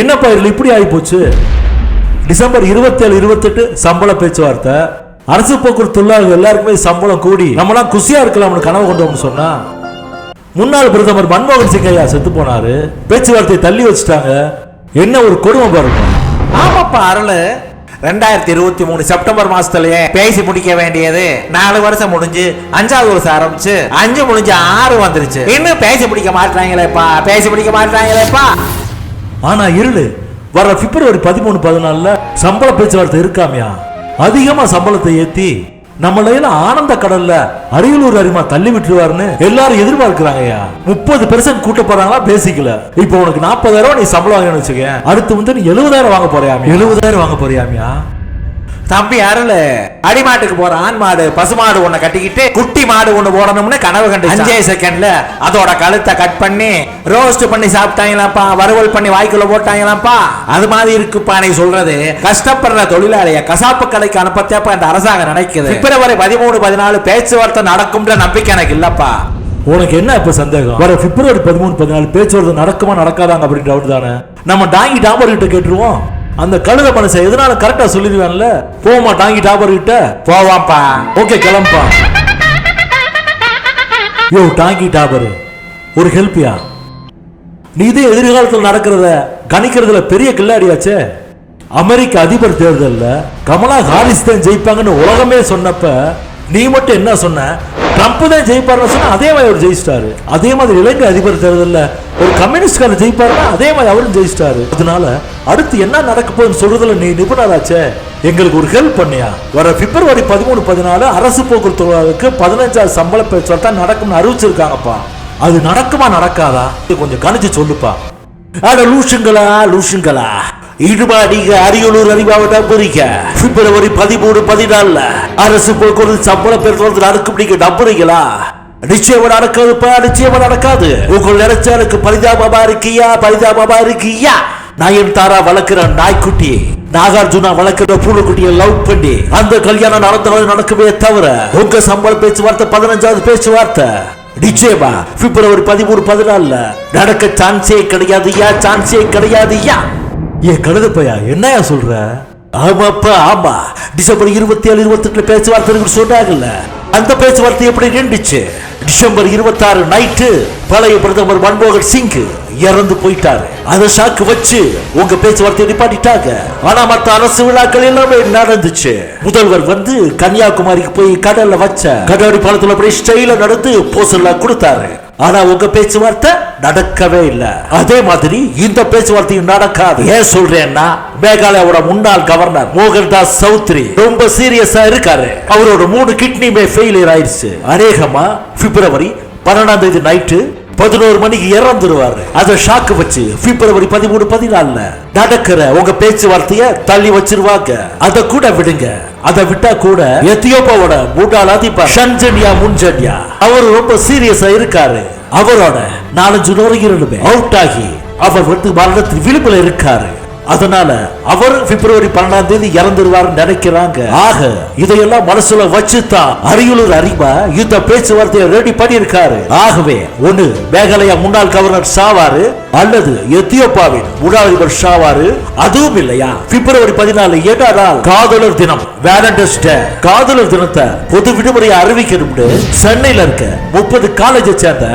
என்னப்பா இதில் இப்படி ஆகி போச்சு டிசம்பர் இருபத்தேழு இருபத்தெட்டு சம்பள பேச்சுவார்த்தை. அரசு போக்குவரத்து தொழிலாளர்கள் எல்லாருக்குமே சம்பளம் கூடி நம்மளாம் குசியா இருக்கலாம்னு கனவு கொண்டோம்னு சொன்னா முன்னாள் பிரதமர் மன்மோகன் சிங் ஐயா செத்து போனாரு பேச்சுவார்த்தையை தள்ளி வச்சுட்டாங்க. என்ன ஒரு கொடுமை பாருங்க. ஆமாப்பா அருள். ரெண்டாயிரத்தி இருபத்தி மூணு செப்டம்பர் மாசத்துலயே பேசி முடிக்க வேண்டியது நாலு வருஷம் முடிஞ்சு அஞ்சாவது வருஷம் ஆரம்பிச்சு அஞ்சு முடிஞ்சு ஆறு வந்துருச்சு. இன்னும் பேசி முடிக்க மாட்டாங்களேப்பா பேசி முடிக்க மாட்டாங்களேப்பா ஆனா இருளு வர பிப்ரவரி பதிமூணு பதினாலுல சம்பள பேச்சுவார்த்தை இருக்காமையா? அதிகமா சம்பளத்தை ஏத்தி நம்மளையில ஆனந்த கடல்ல அரியலூர் அரிமா தள்ளி விட்டுருவாருன்னு எல்லாரும் எதிர்பார்க்கிறாங்கய்யா. முப்பது பெர்சன்ட் கூட்ட போறாங்களா பேசிக்கல. இப்போ உனக்கு நாற்பதாயிரம் நீ சம்பளம் வாங்கணும்னு வச்சுக்க அடுத்து வந்து நீ எழுபதாயிரம் வாங்க போறியாமியா? எழுபதாயிரம் வாங்க போறியாமியா? தம்பி அருள் அடிமாட்டுக்கு போற ஆண் மாடு பசுமாடு ஒண்ணு கட்டிக்கிட்டு குட்டி மாடு ஒண்ணு போடணும்னு கனவு கண்டு அஞ்சே செகண்ட்ல அதோட கழுத்தை கட் பண்ணி ரோஸ்ட் பண்ணி சாப்பிட்டாங்களாப்பா வறுவல் பண்ணி வாய்க்குள்ள போட்டாங்களாப்பா? அது மாதிரி இருக்குப்பா நீ சொல்றது. கஷ்டப்படுற தொழிலாளிய கசாப்பு கடைக்கு அனுப்பத்தேப்பா இந்த அரசாங்கம் நினைக்குது. பிப்ரவரி பதிமூணு பதினாலு பேச்சுவார்த்தை நடக்கும்ன்ற நம்பிக்கை எனக்கு இல்லப்பா. உனக்கு என்ன இப்ப சந்தேகம்? வர பிப்ரவரி பதிமூணு பதினாலு பேச்சுவார்த்தை நடக்குமா நடக்காதாங்க அப்படின்ற தானே? நம்ம டாங்கி டாபர் கிட்ட கேட்டுருவோம். அந்த கழுத மனுஷன் எதனால கரெக்டா சொல்லிடுவான்ல? போமா டாங்கி டாபர் கிட்ட. போவாம்ப்பா. ஓகே கிளம்பா யோ டாங்கி டாபர் ஒரு ஹெல்ப்யா நீ இதே எதிர்காலத்தில் நடக்கிறத கணிக்கிறதுல பெரிய கில்லாடியாச்சே. அமெரிக்க அதிபர் தேர்தல்ல கமலா ஹாரிஸ் தான் ஜெயிப்பாங்கன்னு உலகமே சொன்னப்ப நீ மட்டும் என்ன சொன்ன? ட்ரம்ப் தான் ஜெயிப்பாருன்னு சொன்னால் அதே மாதிரி அவர் ஜெயிச்சிட்டாரு. அதே மாதிரி இலங்கை அதிபர் தேர்தலில் ஒரு கம்யூனிஸ்ட்காரர் ஜெயிப்பாருன்னா அதே மாதிரி அவரும் ஜெயிச்சிட்டாரு. அதனால அடுத்து என்ன நடக்க போகுதுன்னு சொல்றதுல நீ நிபுணராச்சே. எங்களுக்கு ஒரு ஹெல்ப் பண்ணியா? வர பிப்ரவரி பதிமூணு பதினாலு அரசு போக்குவரத்து தொழிலாளருக்கு பதினஞ்சாவது சம்பள பேச்சுவார்த்தை நடக்கும்னு அறிவிச்சிருக்காங்கப்பா. அது நடக்குமா நடக்காதா? கொஞ்சம் கணிச்சு சொல்லுப்பா. அட லூஷுங்களா லூஷுங்களா இடுபாடிக அரியலூர் அறிவாவிட புரிக்க. பிப்ரவரி பதிமூணு பதினாலுல அரசு போக்குவரத்து சம்பள பேச்சுவார்த்தை நடக்கும் நம்புறீங்களா? நிச்சயமா நடக்காதுப்பா நிச்சயமா நடக்காது. உங்கள் நினைச்சாருக்கு பரிதாபமா இருக்கியா பரிதாபமா இருக்கியா? நாயன் தாரா வளர்க்கிற நாய்க்குட்டி நாகார்ஜுனா வளர்க்கிற பூனைக்குட்டியை லவ் பண்ணி அந்த கல்யாணம் நடந்தாலும் நடக்கவே தவிர உங்க சம்பள பேச்சுவார்த்தை பதினஞ்சாவது பேச்சுவார்த்தை. நிச்சயமா பிப்ரவரி பதிமூணு பதினாலுல நடக்க சான்ஸே கிடையாதுயா சான்ஸே கிடையாதுயா? ஏன் கழுதப்பையா என்னையா சொல்ற? ஆமாப்பா ஆமா. டிசம்பர் இருபத்தி ஏழு இருபத்தி எட்டுல பேச்சுவார்த்தை சொன்னாங்கல்ல. அந்த பேச்சுவார்த்தை எப்படி நின்றுச்சு டிசம்பர் இருபத்தாறு நைட்டு பழைய பிரதமர் மன்மோகன் சிங் இறந்து போயிட்டாரு. அதை சாக்கு வச்சு உங்க பேச்சுவார்த்தையை நிப்பாட்டிட்டாங்க. ஆனா மத்த அரசு விழாக்கள் எல்லாமே நடந்துச்சு. முதல்வர் வந்து கன்னியாகுமரிக்கு போய் கடல்ல வச்ச கடற்கரை பாலத்துல அப்படியே ஸ்டைல நடந்து போசல்லாம் கொடுத்தாரு. ஆனா உங்க பேச்சுவார்த்தை நடக்கவே இல்ல. அதே மாதிரி இந்த பேச்சுவார்த்தையும் நடக்காது. ஏன் சொல்றேன்னா மேகாலயாவோட முன்னாள் கவர்னர் மோகன்தாஸ் சௌத்ரி ரொம்ப சீரியஸா இருக்காரு. அவரோட மூணு கிட்னியுமே ஃபெயிலியர் ஆயிடுச்சு. அநேகமா பிப்ரவரி பன்னெண்டாம் தேதி நைட்டு பதினோரு மணிக்கு இறந்துருவார். அதை ஷாக்கு வச்சு. பிப்ரவரி பதிமூணு பதினாலுல நடக்கிற உங்க பேச்சுவார்த்தைய தள்ளி வச்சிருவாங்க. அதை கூட விடுங்க. அதை விட்டா கூட எத்தியோப்பாவோட முன்னாள் அதிபர் ஷன்ஜன்யா முன்ஜன்யா அவர் ரொம்ப சீரியஸா இருக்காரு. அவரோட நாலஞ்சு நுரையீரலுமே அவுட் ஆகி அவர் வந்து மரணத்தின் விளிம்புல இருக்காரு. அதனால அவர் பிப்ரவரி பன்னெண்டாம் தேதி இறந்துருவாருன்னு நினைக்கிறாங்க. ஆக இதையெல்லாம் மனசுல வச்சுதான் அரியலூர் அறிவா இந்த பேச்சுவார்த்தையை ரெடி பண்ணியிருக்காரு. ஆகவே ஒண்ணு மேகாலயா முன்னாள் கவர்னர் சாவாரு அல்லது எத்தியோப்பாவின் முன்னாள் அதிபர் ஷாவாரு அதுவும் இல்லையா? பிப்ரவரி பதினாலு ஏழாம் நாள் காதலர் தினம் வேலண்டைன்ஸ் டே காதலர் தினத்தை பொது விடுமுறையை அறிவிக்கணும்னு சென்னையில இருக்க முப்பது காலேஜை சேர்ந்த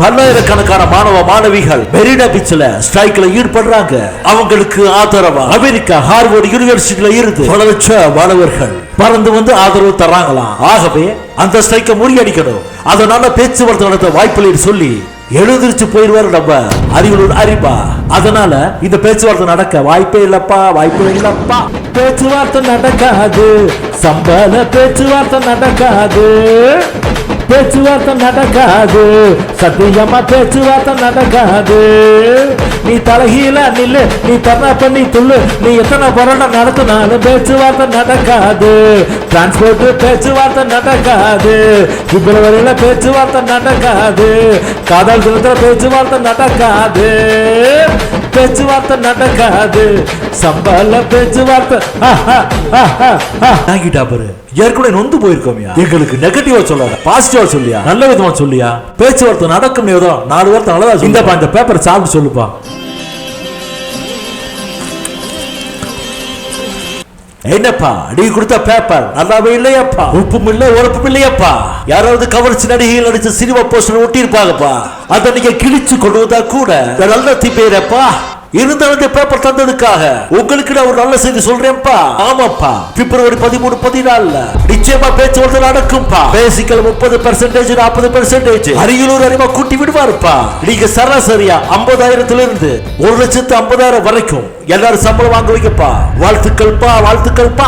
பல்லாயிரக்கணக்கான மாணவ மாணவிகள் மெரினா பீச்ல ஸ்ட்ரைக்ல ஈடுபடுறாங்க. அவங்களுக்கு ஆதரவா? அமெரிக்கா ஹார்வர்ட் யூனிவர்சிட்டியில இருந்து பல லட்சம் மாணவர்கள் பறந்து வந்து ஆதரவு தர்றாங்களாம் ஆகவே அந்த ஸ்ட்ரைக்கை முறியடிக்கணும். அதனால பேச்சுவார்த்தை நடத்த வாய்ப்பில்லைன்னு சொல்லி எழுதிருச்சு போயிருவாரு நம்ம அறிவுள்ள அறிவா அதனால இந்த பேச்சுவார்த்தை நடக்க வாய்ப்பே இல்லப்பா வாய்ப்பே இல்லப்பா. பேச்சுவார்த்தை நடக்காது. சம்பள பேச்சுவார்த்தை நடக்காது. பேச்சுவார்த்தை நடக்காது சத்தியமா பேச்சுவார்த்தை நடக்காது நீ தலைகீழ நில்லு நீ தர்ணா பண்ணி துள்ளு. நீ எத்தனை போராட்டம் நடத்தினாலும் பேச்சுவார்த்தை நடக்காது. டிரான்ஸ்போர்ட் பேச்சுவார்த்தை நடக்காது. பிப்ரவரியில பேச்சுவார்த்தை நடக்காது. காதல் தினத்துல பேச்சுவார்த்தை நடக்காது. பேச்சுவார்த்தை நடக்காது. சம்பள பேச்சுவார்த்தை. வாங்கிட்டா பாரு ஏற்கனவே நொந்து போயிருக்கோம்யா. எங்களுக்கு நெகட்டிவா சொல்லாத பாசிட்டிவா சொல்லியா? நல்ல விதமா சொல்லியா? பேச்சுவார்த்தை நடக்கும் நாலு வார்த்தை நல்லதா இந்த இந்த பேப்பர் சாப்பிட்டு சொல்லுப்பா. என்னப்பா? நீ கொடுத்த பேப்பர் நல்லாவே இல்லையாப்பா. உப்பும் இல்ல உழப்பும் இல்லையாப்பா யாராவது கவர்ச்சி நடிகையில் நடிச்ச சினிமா போஸ்டர் ஒட்டி இருப்பாங்கப்பா அதை நீங்க கிழிச்சு கொண்டு வந்தா கூட. நான் நல்ல திப்பேரப்பா. இருந்தாலும் இந்த பேப்பர் தந்ததுக்காக. உங்களுக்கு நான் ஒரு நல்ல செய்தி சொல்றேன்ப்பா. ஆமாப்பா. பிப்ரவரி பதிமூணு பதினாலுல. நிச்சயமா பேச்சுவார்த்தை நடக்கும்பா. பேசிக்கல் முப்பது பெர்சன்டேஜ் நாற்பது பெர்சன்டேஜ் அரியலூர் அறிவா கூட்டி விடுவாருப்பா. நீங்க சராசரியா ஐம்பதாயிரத்துல இருந்து ஒரு லட்சத்து ஐம்பதாயிரம் வரைக்கும் எல்லாரும் சம்பளம் வாங்க வைக்கப்பா வாழ்த்துக்கள்ப்பா வாழ்த்துக்கள்ப்பா.